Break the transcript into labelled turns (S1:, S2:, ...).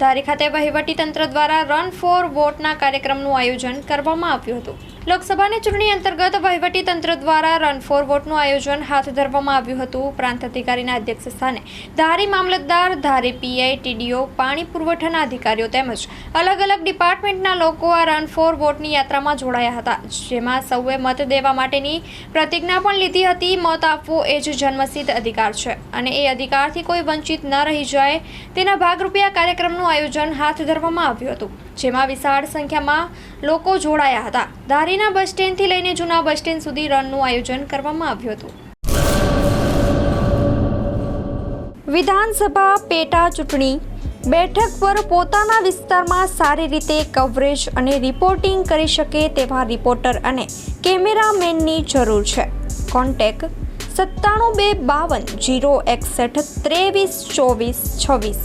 S1: ધારી ખાતે વહીવટી તંત્ર દ્વારા રન ફોર વોટના કાર્યક્રમનું આયોજન કરવામાં આવ્યું હતું. લોકસભાની ચૂંટણી અંતર્ગત વહીવટી તંત્ર દ્વારા રન ફોર વોટનું આયોજન હાથ ધરવામાં આવ્યું હતું. પ્રાંત અધિકારીના અધ્યક્ષ સ્થાને ધારી મામલતદાર, ધારી પીઆઈ, ટીડીઓ, પાણી પુરવઠાના અધિકારીઓ તેમજ અલગ અલગ ડિપાર્ટમેન્ટના લોકો આ રન ફોર વોટની યાત્રામાં જોડાયા હતા. જેમાં સૌએ મત દેવા માટેની પ્રતિજ્ઞા પણ લીધી હતી. મત આપવો એ જ જન્મસિદ્ધ અધિકાર છે અને એ અધિકારથી કોઈ વંચિત ન રહી જાય તેના ભાગરૂપે આ કાર્યક્રમનું આયોજન હાથ ધરવામાં આવ્યું હતું, જેમાં વિશાળ સંખ્યામાં લોકો જોડાયા હતા. ધારીના બસ સ્ટેન્ડથી લઈને જૂના બસ સ્ટેન્ડ સુધી રનનું આયોજન કરવામાં આવ્યું હતું. વિધાનસભા પેટા ચૂંટણી. બેઠક પર પોતાના વિસ્તારમાં સારી રીતે કવરેજ અને રિપોર્ટિંગ કરી શકે તેવા રિપોર્ટર અને કેમેરામેનની જરૂર છે. કોન્ટેક સત્તાણું બે બાવન જીરો એકસઠ ત્રેવીસ ચોવીસ છવ્વીસ.